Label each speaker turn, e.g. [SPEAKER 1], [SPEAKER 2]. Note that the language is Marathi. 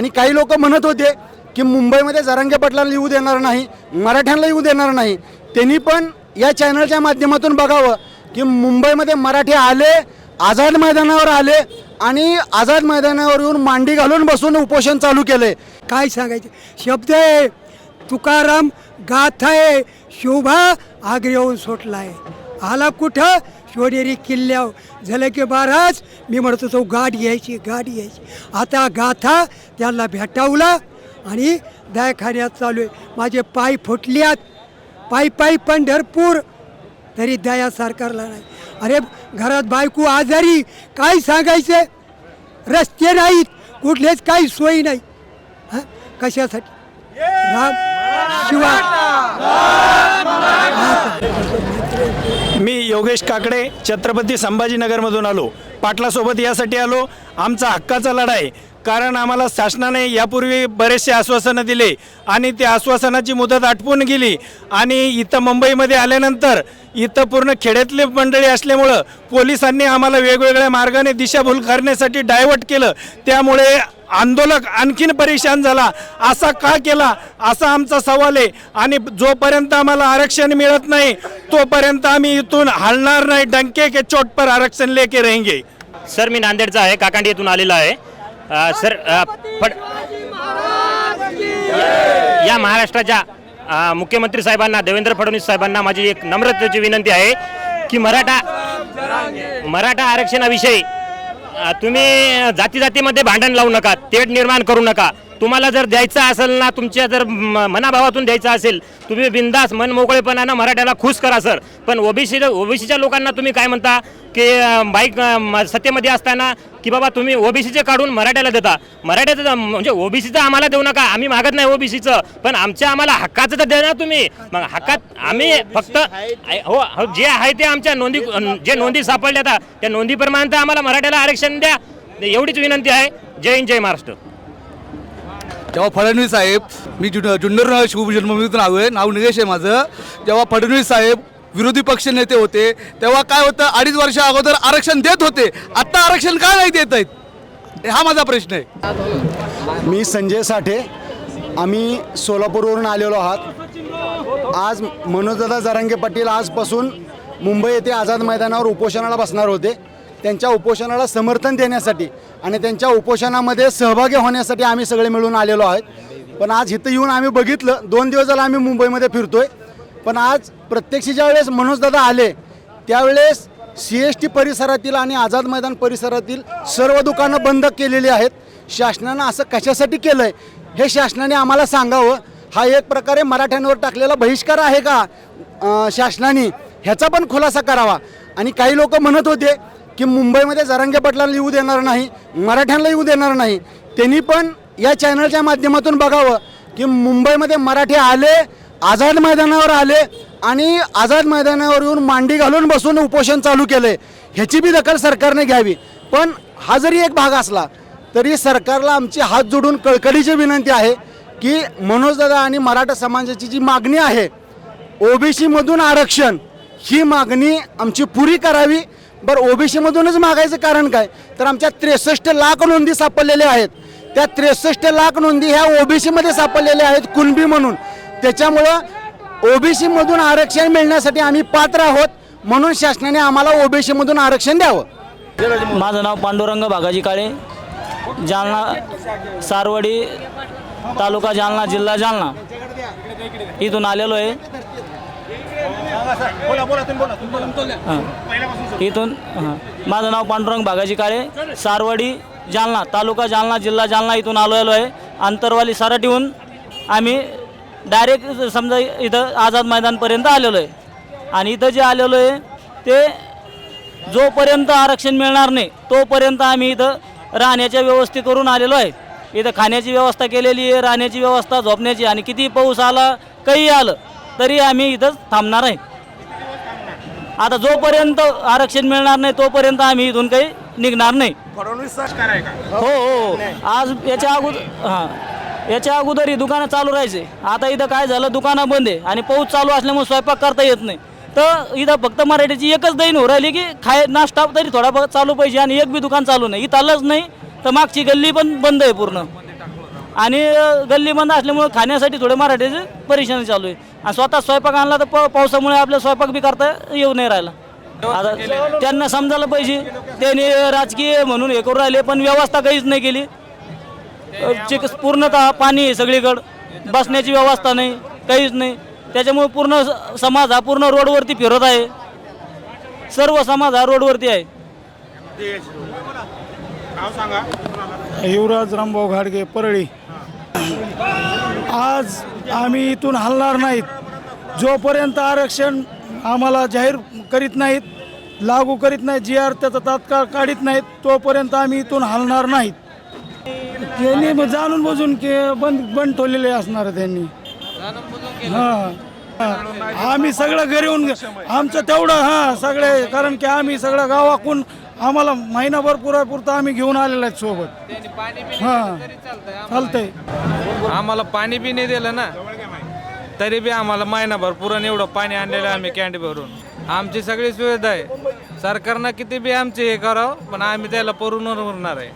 [SPEAKER 1] आणि काही लोक म्हणत होते की मुंबईमध्ये जरांगे पाटलांना येऊ देणार नाही मराठ्यांना येऊ देणार नाही. त्यांनी पण या चॅनलच्या माध्यमातून बघावं की मुंबईमध्ये मराठी आले आझाद मैदानावर आले आणि आझाद मैदानावर येऊन मांडी घालून बसून उपोषण चालू केले.
[SPEAKER 2] काय सांगायचे? शब्द आहे तुकाराम गाथा आहे शोभा आग्रे येऊन आहे आला कुठं? शिवनेरी किल्ल्यावर झालं की महाराज मी म्हणत होतो गाठ घ्यायची गाठ घ्यायची. आता गाथा त्यांना भेटावला आणि दयाखान्यात चालू आहे. माझे पाय फुटल्यात. पायी पायी पंढरपूर तरी दया सरकारला नाही. अरे घरात बायको आजारी काय सांगायचे? रस्ते नाहीत. कुठलेच काही सोयी नाही. हां? कशासाठी? राम शिवा.
[SPEAKER 3] मी योगेश काकडे छत्रपती संभाजीनगरमधून आलो. पाटलासोबत यासाठी आलो. आमचा हक्काचा लढा आहे कारण आम्हाला शासनाने यापूर्वी बरेचसे आश्वासनं दिले आणि त्या आश्वासनाची मुदत आटपून गेली. आणि इथं मुंबईमध्ये आल्यानंतर इथं पूर्ण खेड्यातले मंडळी असल्यामुळं पोलिसांनी आम्हाला वेगवेगळ्या मार्गाने दिशाभूल करण्यासाठी डायव्हर्ट केलं. त्यामुळे आंदोलक आणखीन परेशान झाला. असा का केला? असा आमचा सवाल आहे. आणि जोपर्यंत आम्हाला आरक्षण मिळत नाही तोपर्यंत आम्ही इथून हलणार नाही. डंके के चोट पर आरक्षण लेके रहेंगे.
[SPEAKER 4] सर मी नांदेडचा आहे. काकांडी येथून आलेला आहे. अ, सर अ, फड या महाराष्ट्राच्या अ, मुख्यमंत्री साहेबांना देवेंद्र फडणवीस साहेबांना माझी एक नम्रतेची विनंती आहे की मराठा मराठा आरक्षणाविषयी तुम्ही जाती जातीमध्ये भांडण लावू नका तेढ निर्माण करू नका. तुम्हाला जर द्यायचं असेल ना तुमच्या जर म- मनाभावातून द्यायचं असेल तुम्ही बिंदास मनमोकळेपणानं मराठ्याला खुश करा सर. पण ओबीसी ओबीसीच्या लोकांना तुम्ही काय म्हणता? की बाईक म- सत्तेमध्ये असताना की बाबा तुम्ही ओबीसीचे काढून मराठ्याला देता. मराठ्याचं म्हणजे ओबीसीचं आम्हाला देऊ नका. आम्ही मागत नाही ओबीसीचं. पण आमच्या आम्हाला हक्काचं तर द्या ना तुम्ही. मग हक्कात आम्ही फक्त हो, हो जे आहे ते आमच्या नोंदी जे नोंदी सापडल्या आता त्या नोंदीप्रमाणे तर आम्हाला मराठ्याला आरक्षण द्या. एवढीच विनंती आहे. जय हिंद जय महाराष्ट्र.
[SPEAKER 5] जेव्हा फडणवीस साहेब मी जुन जुन्नर शिवजन्मभूमीतून आलो आहे नाव निलेश आहे माझं. जेव्हा फडणवीस साहेब विरोधी पक्ष नेते होते तेव्हा काय होतं अडीच वर्षा अगोदर आरक्षण देत होते. आत्ता आरक्षण का नाही देत आहेत? हा माझा प्रश्न आहे.
[SPEAKER 1] मी संजय साठे. आम्ही सोलापूरवरून आलेलो आहात. आज मनोजदादा जरांगे पाटील आजपासून मुंबई येथे आझाद मैदानावर उपोषणाला बसणार होते. त्यांच्या उपोषणाला समर्थन देण्यासाठी आणि त्यांच्या उपोषणामध्ये सहभागी होण्यासाठी आम्ही सगळे मिळून आलेलो आहोत. पण आज इथं येऊन आम्ही बघितलं दोन दिवस झाला आम्ही मुंबईमध्ये फिरतोय. पण आज प्रत्यक्ष ज्यावेळेस मनोजदादा आले त्यावेळेस सी एस टी परिसरातील आणि आझाद मैदान परिसरातील सर्व दुकानं बंद केलेली आहेत. शासनानं असं कशासाठी केलं आहे हे शासनाने आम्हाला सांगावं. हा एक प्रकारे मराठ्यांवर टाकलेला बहिष्कार आहे का शासनाने ह्याचा पण खुलासा करावा. आणि काही लोक म्हणत होते की मुंबईमध्ये जरांगे पाटलांना येऊ देणार नाही मराठ्यांना येऊ देणार नाही. त्यांनी पण या चॅनलच्या माध्यमातून बघावं की मुंबईमध्ये मराठी आले आझाद मैदानावर आले आणि आझाद मैदानावर येऊन मांडी घालून बसून उपोषण चालू केले ह्याची बी दखल सरकारने घ्यावी. पण हा जरी एक भाग असला तरी सरकारला आमची हात जोडून कळकळीची विनंती आहे की मनोजदादा आणि मराठा समाजाची जी मागणी आहे ओबीसीमधून आरक्षण ही मागणी आमची पुरी करावी. बरं ओबीसीमधूनच मागायचं कारण काय? तर आमच्या त्रेसष्ट लाख नोंदी सापडलेल्या आहेत. त्या त्रेसष्ट लाख नोंदी ह्या ओबीसीमध्ये सापडलेल्या आहेत कुणबी म्हणून. त्याच्यामुळं ओबीसीमधून आरक्षण मिळण्यासाठी आम्ही पात्र आहोत. म्हणून शासनाने आम्हाला ओबीसीमधून आरक्षण द्यावं.
[SPEAKER 6] माझं नाव पांडुरंग बागाजी काळे. जालना सारवडी तालुका जालना जिल्हा जालना. इथून आलेलो आहे. हां. इथून हां. माझं नाव पांडुरंग बागाजी काळे सारवडी जालना तालुका जालना जिल्हा जालना इथून आलेलो आहे आंतरवाली सराटीहून आम्ही डायरेक्ट समजा इथं आझाद मैदानपर्यंत आलेलो आहे आणि इथं जे आलेलो आहे ते जोपर्यंत आरक्षण मिळणार नाही तोपर्यंत आम्ही इथं राहण्याच्या व्यवस्थे करून आलेलो आहे इथं खाण्याची व्यवस्था केलेली आहे राहण्याची व्यवस्था झोपण्याची आणि किती पाऊस आला काही आलं तरी आम्ही इथंच थांबणार आहे आता जोपर्यंत आरक्षण मिळणार नाही तोपर्यंत आम्ही इथून काही निघणार नाही. हो हो. आज याच्या अगोदर हां. याच्या अगोदर ही दुकानं चालू राहायचे. आता इथं काय झालं दुकानं बंद आहे आणि पाऊस चालू असल्यामुळे स्वयंपाक करता येत नाही. तर इथं फक्त मराठीची एकच दैन हो राहिली की खाय नाश्ता तरी थोडा चालू पाहिजे आणि एक बी दुकान चालू नाही. इथं आलंच नाही तर मागची गल्ली पण बंद आहे पूर्ण. आणि गल्ली बंद असल्यामुळे खाण्यासाठी थोडे मराठीचे परेशानी चालू आहे. आणि स्वतः स्वयंपाक आणला तर प पावसामुळे आपल्या स्वयंपाक बी करता येऊ नाही राहिला. आता त्यांना समजायला पाहिजे. त्यांनी राजकीय म्हणून हे करून राहिले पण व्यवस्था काहीच नाही केली. चिक पूर्णतः पाणी आहे सगळीकडं. बसण्याची व्यवस्था नाही काहीच नाही. त्याच्यामुळे पूर्ण समाज हा पूर्ण रोडवरती फिरत आहे. सर्व समाज हा रोडवरती आहे.
[SPEAKER 7] युवराज रामभाऊ घाडगे परळी. आज आम्ही इथून हलणार नाहीत. जोपर्यंत आरक्षण आम्हाला जाहीर करीत नाहीत लागू करीत नाहीत जी आर त्याचा तात्काळ काढीत नाहीत तोपर्यंत आम्ही इथून हलणार नाहीत. त्यांनी मग जाणून बुजून के बंद बंद ठेवलेले असणार त्यांनी. हां. हां. आम्ही सगळं घरी येऊन आमचं तेवढं हां सगळे कारण की आम्ही सगळं गावाकून आम्हाला महिनाभर पुरापुरतं आम्ही घेऊन आलेलो आहेत सोबत. हां. चालतंय
[SPEAKER 8] आम्हाला. पाणी बी नाही दिलं ना तरी बी आम्हाला महिनाभर पुरण एवढं पाणी आणलेलं आहे आम्ही कॅन्डी भरून. आमची सगळी सुविधा आहे. सरकारनं किती बी आमचे हे करावं पण आम्ही त्याला पुरून उरणार आहे.